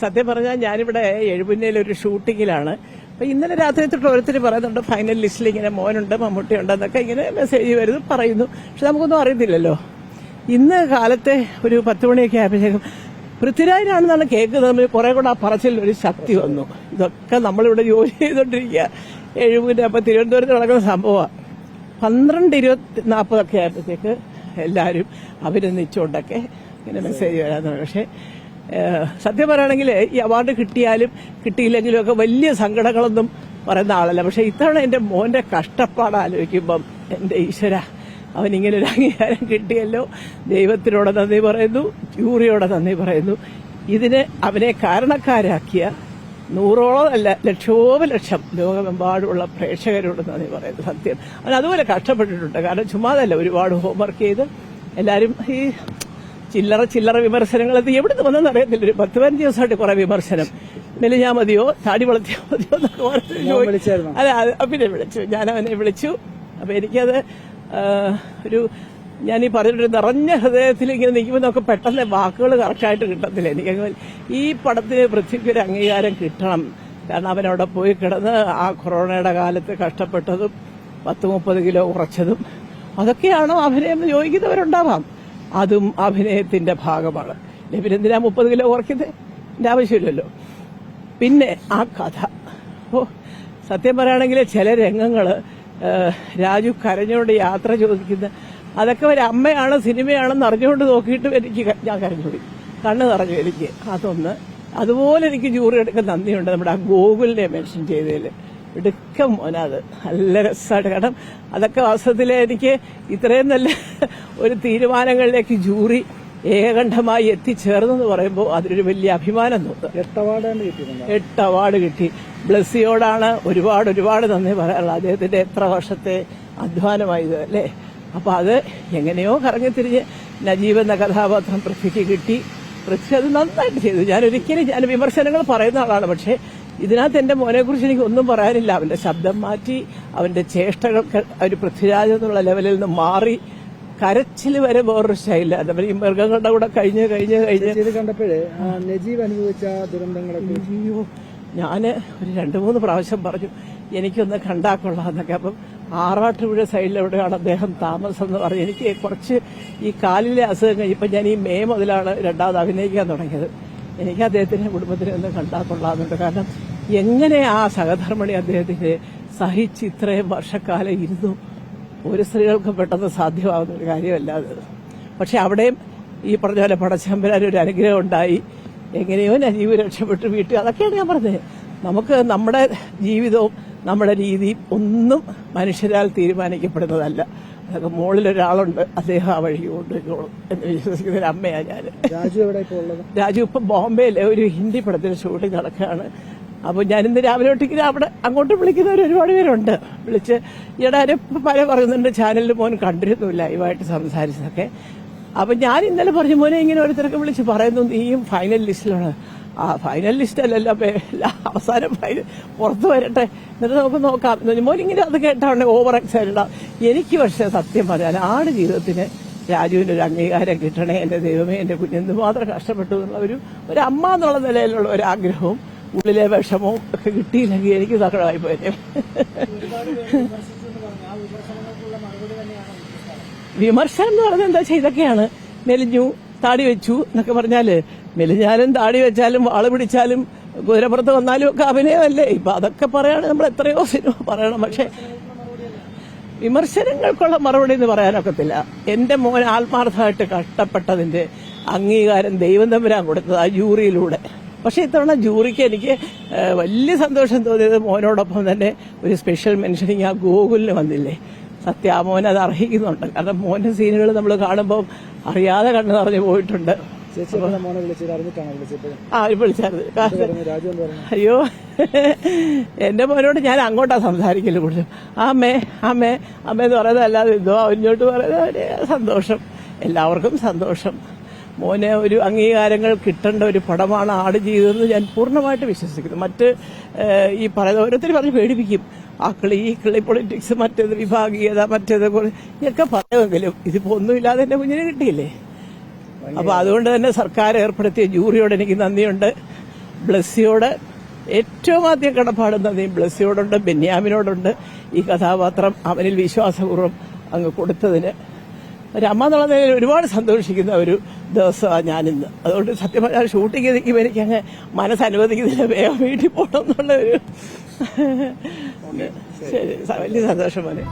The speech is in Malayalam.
സത്യം പറഞ്ഞാൽ ഞാനിവിടെ എഴുപുന്നയിൽ ഒരു ഷൂട്ടിങ്ങിലാണ്. അപ്പൊ ഇന്നലെ രാത്രി തൊട്ട് ഓരോരുത്തർ പറയുന്നുണ്ട് ഫൈനൽ ലിസ്റ്റിൽ ഇങ്ങനെ മോനുണ്ട് മമ്മൂട്ടി ഉണ്ടെന്നൊക്കെ ഇങ്ങനെ മെസ്സേജ് വരുന്നു പറയുന്നു. പക്ഷെ നമുക്കൊന്നും അറിയത്തില്ലല്ലോ. ഇന്ന് കാലത്തെ ഒരു പത്ത് മണിയൊക്കെ ആയപ്പോഴേക്കും പൃഥ്വിരാജിനാണെന്നാണ് കേൾക്കുന്നത്. നമ്മൾ കുറെ കൂടെ ആ പറച്ചിൽ ഒരു ശക്തി വന്നു. ഇതൊക്കെ നമ്മളിവിടെ ജോലി ചെയ്തോണ്ടിരിക്കുക എഴുപതിന്റെ അപ്പൊ തിരുവനന്തപുരത്ത് നടക്കുന്ന സംഭവമാണ് പന്ത്രണ്ട് ഇരുപത്തി നാൽപ്പതൊക്കെ ആയപ്പോഴത്തേക്ക് എല്ലാവരും അഭിനന്ദിച്ചുകൊണ്ടൊക്കെ ഇങ്ങനെ മെസ്സേജ് വരാൻ പക്ഷേ ഏഹ്, സത്യം പറയുകയാണെങ്കിൽ ഈ അവാർഡ് കിട്ടിയാലും കിട്ടിയില്ലെങ്കിലും ഒക്കെ വലിയ സങ്കടങ്ങളൊന്നും പറയുന്ന ആളല്ല. പക്ഷെ ഇത്തവണ എന്റെ മോന്റെ കഷ്ടപ്പാട് ആലോചിക്കുമ്പം എന്റെ ഈശ്വര അവൻ ഇങ്ങനെ ഒരു അംഗീകാരം കിട്ടിയല്ലോ. ദൈവത്തിനോട് നന്ദി പറയുന്നു ജൂറിയോട് നന്ദി പറയുന്നു. ഇതിന് അവനെ കാരണക്കാരാക്കിയ നൂറോളം അല്ല ലക്ഷോപലക്ഷം ലോകമെമ്പാടുമുള്ള പ്രേക്ഷകരോട് നന്ദി പറയുന്നു സത്യം. അവൻ അതുപോലെ കഷ്ടപ്പെട്ടിട്ടുണ്ട്. കാരണം ചുമ്മാതല്ല ഒരുപാട് ഹോംവർക്ക് ചെയ്ത് എല്ലാവരും ഈ ചില്ലറ ചില്ലറ വിമർശനങ്ങൾ അത് എവിടുന്ന് വന്നെന്ന് അറിയത്തില്ല. ഒരു പത്ത് പതിനഞ്ച് ദിവസമായിട്ട് കുറെ വിമർശനം. മെലിഞ്ഞാ മതിയോ? താടി വളർത്തിയാ മതിയോ എന്നൊക്കെ അല്ല അത് പിന്നെ വിളിച്ചു. ഞാൻ അവനെ വിളിച്ചു. അപ്പൊ എനിക്കത് ഒരു ഞാൻ ഈ പറഞ്ഞൊരു നിറഞ്ഞ ഹൃദയത്തിൽ ഇങ്ങനെ നിൽക്കുമ്പോൾ നമുക്ക് പെട്ടെന്ന് വാക്കുകൾ കറക്റ്റായിട്ട് കിട്ടത്തില്ല. എനിക്ക് ഈ പടത്തിന് പൃഥ്വിക്ക് ഒരു അംഗീകാരം കിട്ടണം. കാരണം അവൻ അവിടെ പോയി കിടന്ന് ആ കൊറോണയുടെ കാലത്ത് കഷ്ടപ്പെട്ടതും പത്ത് മുപ്പത് കിലോ കുറച്ചതും അതൊക്കെയാണോ അഭിനയം ചോദിക്കുന്നവരുണ്ടാവാം. അതും അഭിനയത്തിന്റെ ഭാഗമാണ്. പിന്നെ എന്തിനാ മുപ്പത് കിലോ കുറയ്ക്കുന്നത്? എന്റെ ആവശ്യമില്ലല്ലോ. പിന്നെ ആ കഥ. ഓ സത്യം പറയുകയാണെങ്കിൽ ചില രംഗങ്ങൾ രാജു കരഞ്ഞോണ്ട് യാത്ര ചോദിക്കുന്ന അതൊക്കെ ഒരു അമ്മയാണ് സിനിമയാണെന്ന് അറിഞ്ഞുകൊണ്ട് നോക്കിയിട്ട് എനിക്ക് ഞാൻ കരഞ്ഞുപോയി. കണ്ണ് നിറഞ്ഞു എനിക്ക്. അതൊന്ന് അതുപോലെ എനിക്ക് ജൂറി എടുക്കാൻ നന്ദിയുണ്ട് നമ്മുടെ ആ ഗോകുലിനെ മെൻഷൻ ചെയ്തതിൽ ഇടുക്കം മോനത്. നല്ല രസമായിട്ട് കാരണം അതൊക്കെ വാസ്തവത്തിൽ എനിക്ക് ഇത്രയും നല്ല ഒരു തീരുമാനങ്ങളിലേക്ക് ജൂറി ഏകണ്ഠമായി എത്തിച്ചേർന്നെന്ന് പറയുമ്പോൾ അതിനൊരു വലിയ അഭിമാനം തോന്നുന്നു എട്ട് അവാർഡ് കിട്ടി. ബ്ലസ്സിയോടാണ് ഒരുപാട് ഒരുപാട് നന്ദി പറയാനുള്ളത് അദ്ദേഹത്തിന്റെ എത്ര വർഷത്തെ അധ്വാനമായത് അല്ലേ? അപ്പൊ അത് എങ്ങനെയോ കറങ്ങിത്തിരിഞ്ഞ് നജീബ് എന്ന കഥാപാത്രം പൃഥ്വിക്ക് കിട്ടി. പൃഥ്വി അത് നന്നായിട്ട് ചെയ്തു. ഞാൻ ഒരിക്കലും ഞാൻ വിമർശനങ്ങൾ പറയുന്ന ആളാണ്. പക്ഷേ ഇതിനകത്ത് എന്റെ മോനെ കുറിച്ച് എനിക്ക് ഒന്നും പറയാനില്ല. അവന്റെ ശബ്ദം മാറ്റി അവന്റെ ചേഷ്ടകൾ ഒരു പൃഥ്വിരാജ് എന്നുള്ള ലെവലിൽ നിന്ന് മാറി കരച്ചിൽ വരെ വേറൊരു ശൈല അതേപോലെ ഈ മൃഗങ്ങളുടെ കൂടെ കഴിഞ്ഞ് കഴിഞ്ഞ് കഴിഞ്ഞ്. കണ്ടപ്പോഴേ നജീബ് അനുഭവിച്ച ദുരന്തങ്ങളെ അയ്യോ ഞാൻ ഒരു രണ്ടു മൂന്ന് പ്രാവശ്യം പറഞ്ഞു എനിക്കൊന്ന് കണ്ടാ കൊള്ളാന്നൊക്കെ അപ്പം ആറാട്ടുപുഴ സൈഡിൽ എവിടെയാണ് അദ്ദേഹം താമസം എന്ന് പറഞ്ഞു എനിക്ക് കുറച്ച് ഈ കാലിലെ അസുഖം കഴിഞ്ഞപ്പോൾ ഞാൻ ഈ മേ മുതലാണ് രണ്ടാമത് അഭിനയിക്കാൻ തുടങ്ങിയത്. എനിക്ക് അദ്ദേഹത്തിന്റെ കുടുംബത്തിനെ ഒന്ന് കണ്ടാ കൊള്ളാമെന്നുണ്ട്. കാരണം എങ്ങനെ ആ സഹധർമ്മണി അദ്ദേഹത്തിന് സഹിച്ച് ഇത്രയും വർഷക്കാലം ഇരുന്നു? ഒരു സ്ത്രീകൾക്ക് പെട്ടെന്ന് സാധ്യമാകുന്ന ഒരു കാര്യമല്ല അത് പക്ഷെ അവിടെയും ഈ പറഞ്ഞ പോലെ പടച്ചമ്പരാൻ ഒരു അനുഗ്രഹം ഉണ്ടായി. എങ്ങനെയോ നജീവ് രക്ഷപ്പെട്ട് വീട്ടിൽ. അതൊക്കെയാണ് ഞാൻ പറഞ്ഞത്. നമുക്ക് നമ്മുടെ ജീവിതവും നമ്മുടെ രീതിയും ഒന്നും മനുഷ്യരാൽ തീരുമാനിക്കപ്പെടുന്നതല്ല. അതൊക്കെ മുകളിൽ ഒരാളുണ്ട് അദ്ദേഹം ആ വഴി കൊണ്ടുപോയിക്കോളും എന്ന് വിശ്വസിക്കുന്ന ഒരു അമ്മയാണ് ഞാൻ രാജു എവിടെ ഇപ്പോൾ ഉള്ളത്? രാജു ഇപ്പം ബോംബെയിലെ ഒരു ഹിന്ദി പടത്തിന് ഷൂട്ടിംഗ് നടക്കുകയാണ്. അപ്പോൾ ഞാൻ ഇന്ന് രാവിലെ തൊട്ടിങ്ങനെ അവിടെ അങ്ങോട്ട് വിളിക്കുന്നവർ ഒരുപാട് പേരുണ്ട്. വിളിച്ച് ഈടാരും പല പറയുന്നുണ്ട് ചാനലിൽ മോൻ കണ്ടിരുന്നു ലൈവായിട്ട് സംസാരിച്ചതൊക്കെ. അപ്പം ഞാൻ ഇന്നലെ പറഞ്ഞു മോനെ ഇങ്ങനെ ഓരോരുത്തരൊക്കെ വിളിച്ച് പറയുന്നു നീയും ഫൈനൽ ലിസ്റ്റിലാണ് ആ ഫൈനൽ ലിസ്റ്റ് അല്ലല്ലോ അവസാനം ഫൈനൽ പുറത്തു വരട്ടെ. എന്നിട്ട് നമുക്ക് നോക്കാം. മോനിങ്ങനെ അത് കേട്ടാണ് ഓവർ എക്സൈറ്റഡ് എനിക്ക് പക്ഷേ സത്യം പറയാൻ ആട് ജീവിതത്തിന് രാജുവിന് ഒരു അംഗീകാരം കിട്ടണേ എന്റെ ദൈവമേ എന്റെ കുഞ്ഞെന്ത് മാത്രം കഷ്ടപ്പെട്ടു എന്നുള്ള ഒരു ഒരു അമ്മ എന്നുള്ള നിലയിലുള്ള ഒരു ആഗ്രഹവും ഉള്ളിലെ വിഷമവും ഒക്കെ കിട്ടിയില്ലെങ്കിൽ എനിക്ക് സങ്കടമായി പോയേ. വിമർശനം എന്ന് പറഞ്ഞാൽ എന്താ വെച്ചാൽ ഇതൊക്കെയാണ് മെലിഞ്ഞു താടി വെച്ചു എന്നൊക്കെ പറഞ്ഞാൽ മെലിഞ്ഞാലും താടി വെച്ചാലും വാൾ പിടിച്ചാലും കുതിരപ്പുറത്ത് വന്നാലും ഒക്കെ അഭിനയമല്ലേ? ഇപ്പൊ അതൊക്കെ പറയാണ് നമ്മൾ എത്രയോ സിനിമ പറയണം. പക്ഷെ വിമർശനങ്ങൾക്കുള്ള മറുപടി എന്ന് പറയാനൊക്കത്തില്ല. എന്റെ മോൻ ആത്മാർത്ഥമായിട്ട് കഷ്ടപ്പെട്ടതിന്റെ അംഗീകാരം ദൈവം തമ്പുരാൻ കൊടുത്തത് ആ ജൂറിയിലൂടെ. പക്ഷെ ഇത്തവണ ജൂറിക്ക് എനിക്ക് വലിയ സന്തോഷം തോന്നിയത് മോനോടൊപ്പം തന്നെ ഒരു സ്പെഷ്യൽ മെൻഷനിങ് ആ ഗോകുലിന് വന്നില്ലേ? സത്യ ആ മോൻ അത് അർഹിക്കുന്നുണ്ട്. കാരണം മോന്റെ സീനുകൾ നമ്മൾ കാണുമ്പോൾ അറിയാതെ കണ്ണു നിറഞ്ഞു പോയിട്ടുണ്ട്. ആ വിളിച്ചായിരുന്നു അയ്യോ എന്റെ മോനോട് ഞാൻ അങ്ങോട്ടാ സംസാരിക്കൽ കൂടുതലും. അമ്മേ അമ്മേ അമ്മ എന്ന് പറയുന്നത് അല്ലാതെ ഇതോ അവനോട്ട് പറയുന്നത് സന്തോഷം. എല്ലാവർക്കും സന്തോഷം. മോനെ ഒരു അംഗീകാരങ്ങൾ കിട്ടേണ്ട ഒരു പടമാണ് ആട് ചെയ്തതെന്ന് ഞാൻ പൂർണമായിട്ട് വിശ്വസിക്കുന്നു. മറ്റ് ഈ പറയുന്ന ഓരോരുത്തർ പറഞ്ഞ് പേടിപ്പിക്കും. ആ കിളി ഈ കിളി പൊളിറ്റിക്സ് മറ്റേത് വിഭാഗീയത മറ്റേത് ഇതൊക്കെ പറയുമെങ്കിലും ഇതിപ്പോ ഒന്നുമില്ലാതെ എന്റെ കുഞ്ഞിനെ കിട്ടിയില്ലേ? അപ്പോൾ അതുകൊണ്ട് തന്നെ സർക്കാർ ഏർപ്പെടുത്തിയ ജൂറിയോട് എനിക്ക് നന്ദിയുണ്ട്. ബ്ലസ്സിയോട് ഏറ്റവും ആദ്യം കടപ്പാട് നന്ദി ബ്ലസ്സിയോടുണ്ട് ബെന്യാമിനോടുണ്ട്. ഈ കഥാപാത്രം അവനിൽ വിശ്വാസപൂർവം അങ്ങ് കൊടുത്തതിന്. രമ അമ്മ എന്നുള്ള നിലയിൽ ഒരുപാട് സന്തോഷിക്കുന്ന ഒരു ദിവസമാണ് ഞാനിന്ന്. അതുകൊണ്ട് സത്യം പറഞ്ഞാൽ ഷൂട്ടിംഗ് നിൽക്കുമ്പോൾ എനിക്ക് അങ്ങ് മനസ്സനുവദിക്കുന്നില്ല വേഗം വീട്ടിൽ പോകണം എന്നുള്ള ഒരു ശരി വലിയ സന്തോഷം പോലെ